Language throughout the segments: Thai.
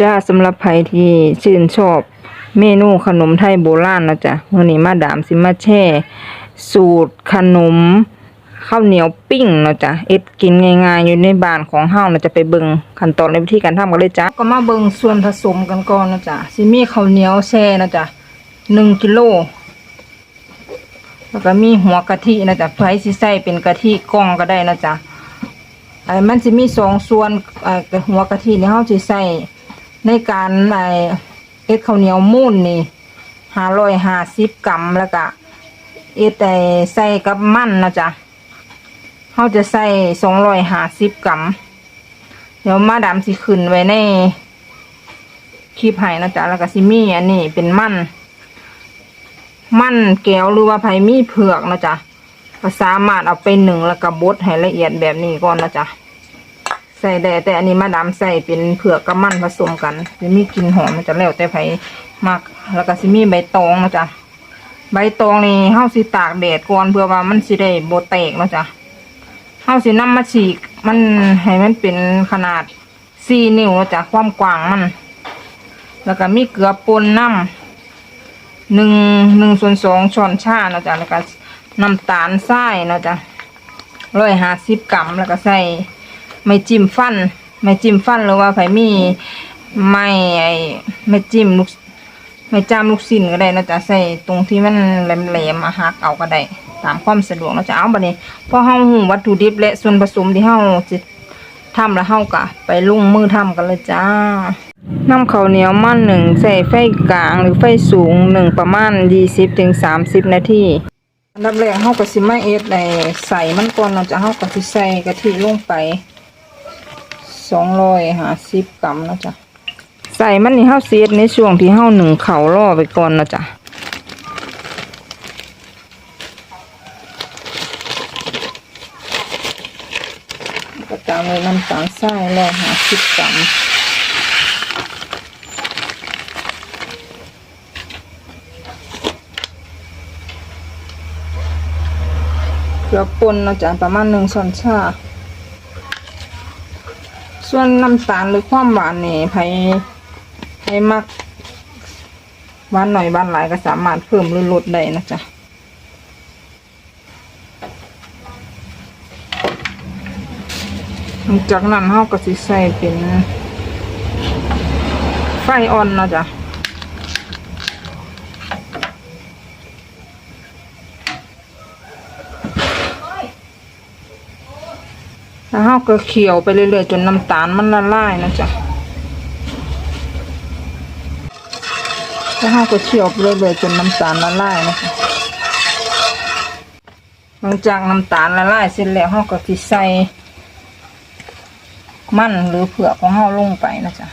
จ้าสำหรับใครที่ชื่นชอบเมนูขนมไทยโบราณนะจ๊ะมื้อนี้มาดามสิมาแช่ สูตรขนมข้าวเหนียวปิ้งเนาะจ้ะเอ็ดกินง่ายๆอยู่ในบ้านของเฮานะจะไปเบิงขั้นตอนในวิธีการทำกันเลยจ้ะก็มาเบิงส่วนผสมกันก่อนนะจ๊ะสิมีข้าวเหนียวแช่นะจ๊ะ1กิโลแล้วก็มีหัวกะทินะจ๊ะไผสิใส่เป็นกะทิกล่องก็ได้นะจ๊ะไอ้มันสิมีสองส่วนไอ้หัวกะทินี่เฮาสิใส่ ในการไอเอ็ดข้าวเหนียวมูนนี่550กรัมแล้วก็เอ็ดไอ้ใส่กับมันนะจ๊ะเฮาจะใส่250กรัมเดี๋ยวมาดามสิขึ้นไว้ในคลิปให้นะจ๊ะแล้วก็สิมีอันนี้เป็นมันมันแก้วหรือว่าไผ่มีเผือกนะจ๊ะก็สามารถเอาไปหนึ่งแล้วก็บดให้ละเอียดแบบนี้ก่อนนะจ๊ะ ใส่ได้แต่อันนี้มาดามใส่เป็นเผือกกับมันผสมกันจะมีกลิ่นหอมมันจะแล้วแต่ไผ่มากแล้วก็สิมีใบตองนะจ๊ะใบตองนี่เฮาสิตากแดดก่อนเพื่อว่ามันสิได้โบแตกนะจ๊ะเฮาสินำมาฉีกมันให้มันเป็นขนาดสี่นิ้วนะจ๊ะความกว้างมัน แล้วก็มีเกลือป่นน้ำหนึ่งหนึ่งส่วนสองช้อนชานะจ๊ะแล้วก็น้ำตาลทรายนะจ๊ะร้อยห้าสิบกรัมแล้วก็ใส่ ไม่จิ้มฟัน ไม่จิ้มฟันหรือว่าไผมีไม่ไอไม่จิ้มลูกไม่จ้ามลูกสิ้นก็ได้นะจ๊ะใส่ตรงที่มันแหลมๆมาหักเอาก็ได้ตามความสะดวกเนาะจ๊ะเอาบัดนี้พอเฮาหูวัตถุดิบและส่วนผสมที่เฮาจะทำแล้วเฮาก็ไปลงมือทำกันเลยจ้าน้ำข้าวเหนียวมันหนึ่งใส่ไฟกลางหรือไฟสูงหนึ่งประมาณยี่สิบถึงสามสิบนาทีอันดับแรกเฮาก็สิมาเอ็ดในใส่มันก่อนเราจะเฮาก็สิใส่กะทิลงไป สองร้อยห้าสิบกรัมนะจ๊ะใส่มันนี่เฮาเสียดในช่วงที่เฮาหนึ่งเขาล่อไปก่อนนะจ๊ะก็ตามเลยน้ำตาลทรายร้อยห้าสิบกรัมเกลือป่นเนาะจ๊ะประมาณหนึ่งช้อนชา ส่วนน้ำตาลหรือความหวานนี่ไผไผมักหวานหน่อยหวานหลายก็สามารถเพิ่มหรือลดได้นะจ๊ะจากนั้นเฮาก็สิใส่เป็นไฟอ่อนนะจ๊ะ แล้วเราก็เคี่ยวไปเรื่อยๆจนน้ำตาลมันละลายนะจ๊ะแล้วเราก็เคี่ยวไปเรื่อยๆจนน้ำตาลละลายนะจ๊ะหลังจากน้ำตาลละลายเสร็จแล้วเราก็สิใส่มันหรือเผือกของเราลงไปนะจ๊ะ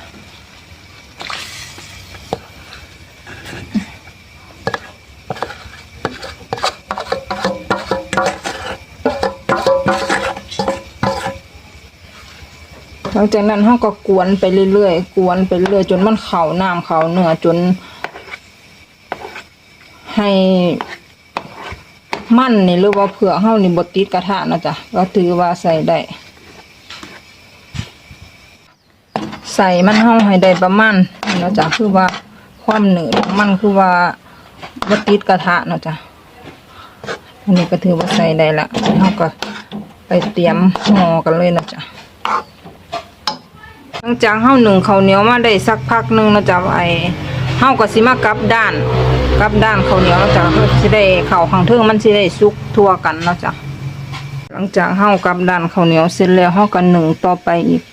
หลังจากนั้นเราก็กวนไปเรื่อยๆกวนไปเรื่อยๆจนมันเข่าน้ำเข่าเนื้อจน ให้มันนี่หรือว่าเผือกเฮานี่บดติดกระทะนะจ๊ะก็ถือว่าใส่ได้ใส่มันเฮาให้ได้ประมาณนะจ๊ะคือว่าความหนืดของมันคือว่าบดติดกระทะนะจ๊ะอันนี้ก็ถือว่าใส่ได้ละเฮาก็ไปเตรียมห่อกันเลยนะจ๊ะ ลังจากเฮาหนึ่งเขาเหนียวมาได้สักพักหนึ่งเนาะจ๊ะไอเฮาก็สิมากลับด้านกลับด้านเขาเหนียวเนาะจ๊ะสิได้เข้าข้างเทิงมันสิได้สุกทั่วกันเนาะจ๊ะหลังจากเฮากลับด้านเขาเหนียวเสร็จแล้วเฮาก็หนึ่งต่อไปอีก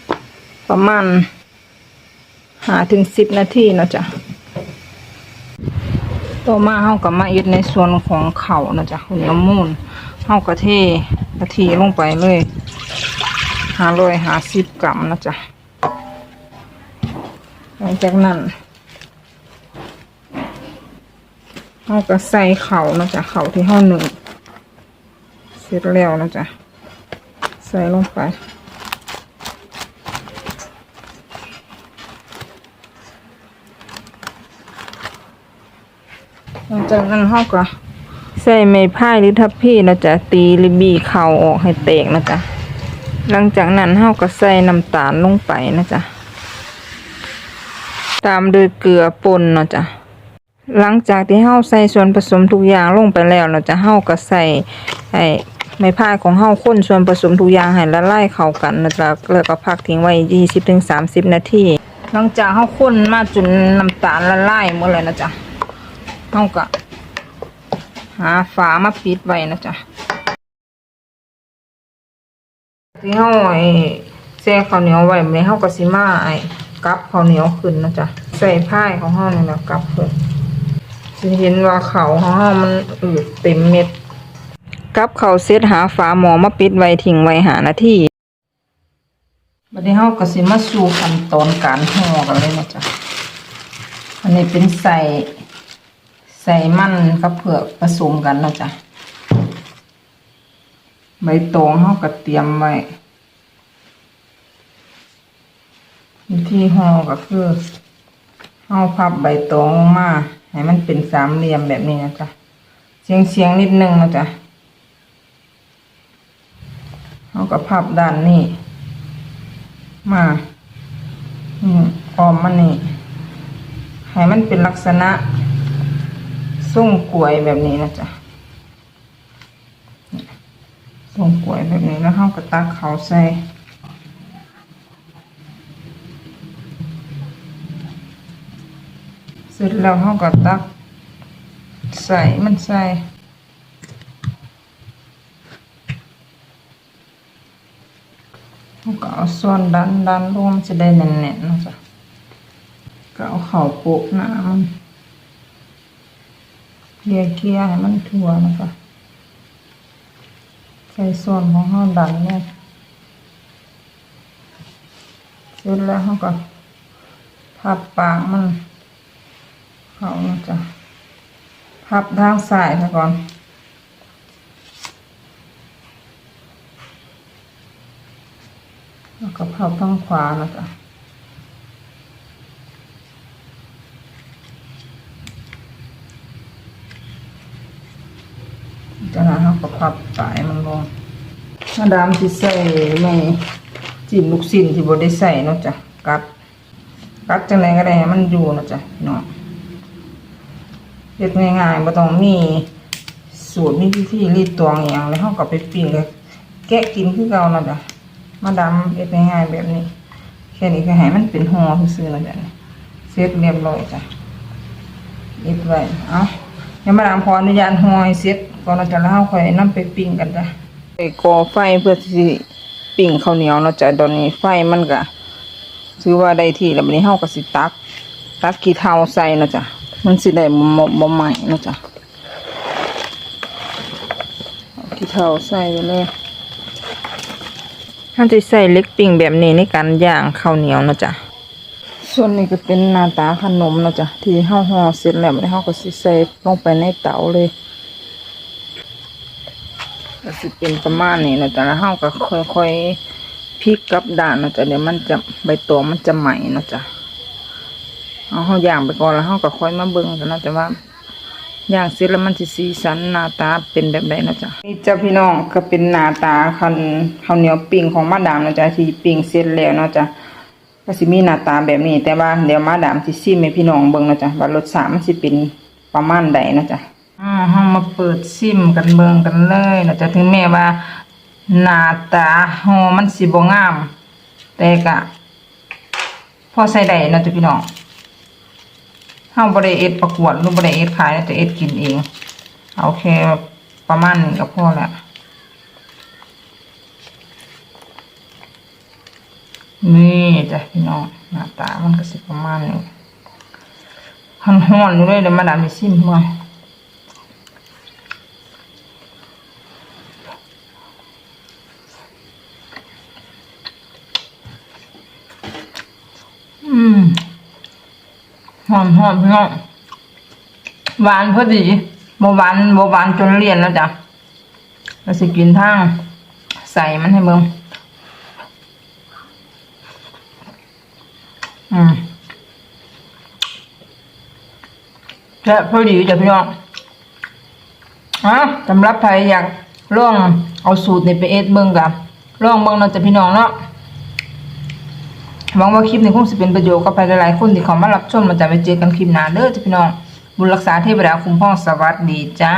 ประมาณหาถึงสิบนาทีเนาะจ๊ะต่อมาเฮาก็มาเอ็ดในส่วนของเข้าเนาะจ๊ะข้าเหนียวมูนเฮาก็เทกะทิลงไปเลยห้าร้อยห้าสิบกรัมเนาะจ๊ะ หลังจากนั้นเราก็ใส่เข่านะจ๊ะเข่าที่ห้องหนึ่ง เสร็จแล้วนะจ๊ะ ใส่ลงไป หลังจากนั้นเราก็ใส่ไม้พายหรือทับพี่นะจ๊ะ ตีหรือบีเข่าออกให้แตกนะจ๊ะ หลังจากนั้นเราก็ใส่น้ำตาลลงไปนะจ๊ะ ตามด้วยเกลือป่นเนาะจ้ะหลังจากที่เฮาใส่ส่วนผสมทุกอย่างลงไปแล้วเนาะจ้ะเฮาก็ใส่ไอ้ไม้พายของเฮาคนส่วนผสมทุกอย่างให้ละลายเข้ากันนะจ๊ะแล้วก็พักทิ้งไว้20ถึง30นาทีหลังจากเฮาคนมาจนน้ำตาลละลายหมดเลยนะจ๊ะเฮาก็หาฝามาปิดไว้นะจ๊ะที่เฮาไอ้แช่ข้าวเหนียวไว้ไมื้อนี้เฮาก็สิมาไอ้ กับข้าวเหนียวขึ้นนะจ๊ะใส่พายของเฮานี่แหละกับขึ้นสิเห็นว่าข้าของเฮามันอืดเต็มเม็ดกับเขาเสร็จหาฝาหมอมาปิดไว้ทิ้งไว้หานาทีบัดนี้เฮาก็สิมาสู่ขั้นตอนการห่อกันเลยนะจ๊ะอันนี้เป็นใส่ใส่มันกับเผือกผสมกันนะจ๊ะใบตองเฮาก็เตรียมไว้ วิธีห่อก็คือเฮาพับใบตองมาให้มันเป็นสามเหลี่ยมแบบนี้นะจ๊ะเฉียงเฉียงๆนิดนึงนะจ๊ะเฮาก็พับด้านนี้มาอืมออมมันนี่ให้มันเป็นลักษณะทรงกลวยแบบนี้นะจ๊ะส่งกลวยแบบนี้แล้วเขาก็ตักเขาใส่ สร็จแล้วเขาก็ตัก ใส่มันใส่เขาก็เอาส่วนดันดันลงมันจะได้แน่นๆนะจ๊ะก็เอาเข่าโปะหน้ามันเกลี่ยเกลี่ยให้มันทั่วนะคะใส่ส่วนของห้าดันเนี่ยเสร็จแล้วเขาก็พับปากมัน เขาจะพับทางซ้ายซะก่อน แล้วก็พับทางขวานะจ๊ะจากนั้นเขาก็พับปลายมันลงมาดามที่ใส่ไม่จิ้มลูกชิ้นที่บ่ได้ใส่เนาะจ้ะกัดกัดจังไดก็ได้ให้มันอยู่เนาะจ้ะน้อง เฮ็ดง่ายๆบ่ต้องมีสูตรมีพิธีรีดตวงอย่างแล้วเฮาก็ไปปิ้งแล้วแกะกินคือเก่าเนาะจ้ะมาดาเฮ็ดง่ายๆแบบนี้แค่นี้ก็ให้มันเป็นห่อซื่อๆเนาะจ้ะเสร็จเรียบร้อยจ้ะเรียบไว้เอ้าเดี๋ยวมาดามขออนุญาตห่อให้เสร็จก่อนเนาจะแล้วเฮาค่อยนำไปปิ้งกันจ้ะไปก่อไฟเพื่อที่ปิ้งข้าวเหนียวเนาะจ้ะตอนนี้ไฟมันก็ถือว่าได้ที่แล้วบัดนี้เฮาก็สิตักตักขี้เถ้าใส่เนาะจ้ะ มันสิได้บ่บ่บ่ไหม้เนาะจ้ะเอาขี้เถ้าใส่ไปเลยท่านจะใส่เล็กปิ้งแบบนี้ในการย่างข้าวเหนียวเนาะจ้ะส่วนนี้ก็เป็นหน้าตาขนมเนาะจ้ะที่เฮาห่อเสร็จแล้วบัดนี้เฮาก็สิใส่ลงไปในเตาเลยก็สิเป็นประมาณนี้นะจ๊ะแล้วเฮาก็ค่อยๆพลิกกลับด้านนะจ๊ะเดี๋ยวมันจะใบตองมันจะใหม่นะจ๊ะ เอาเฮาย่างไปก่อนแล้วเฮาก็ค่อยมาเบิ่งกันนะจ๊ะว่าย่างเสร็จแล้วมันสิสีสันหน้าตาเป็นแบบใดนะจ๊ะนี่จ้ะพี่น้องก็เป็นหน้าตาคันข้าวเหนียวปิ้งของมาดามนะจ๊ะที่ปิ้งเสร็จแล้วเนาะจ๊ะก็สิมีหน้าตาแบบนี้ แต่ว่าเดี๋ยวมาดามสิซิมให้พี่น้องเบิ่งนะจ๊ะว่ารสชาติมันสิเป็นประมาณใดนะจ๊ะอ่าเฮามาเปิดซิมกันเบิ่งกันเลยนะจ๊ะถึงแม้ว่าหน้าตาหอมันสิบ่งาม แต่ก็พอใส่ได้นะจ๊ะพี่น้อง เฮาบริเอ็ดประกวดหรือบริเอ็ดขายนะจะเอ็ดกินเอง เอาแค่ประมาณนี้ก็พอแล้วนี่จ้ะพี่น้องหน้าตามันก็สิประมาณนี้ห้อนๆอยู่เลยเดี๋ยวมาดามไปซิมมา อืม หอมหอมพี่น้องหวานพอดีบ่หวานบ่หวานจนเลี่ยนแล้วจ้ะเราสิกินทางใส่มันให้เบิ่งอืมแซ่บพอดีจ้ะพี่น้องอะสำหรับใครอยากลองเอาสูตรนี้ไปเอ็ดเบิ่งกับลองเบิ่งเนาะจ้ะพี่น้องเนาะ หวังว่าคลิปนี้คงจะเป็นประโยชน์กับใครหลายๆคนที่เขามารับชมมาจะไปเจอกันคลิปหน้าเด้อจ้ะพี่น้องบุญรักษาเทพดาคุ้มพ้องสวัสดีจ้า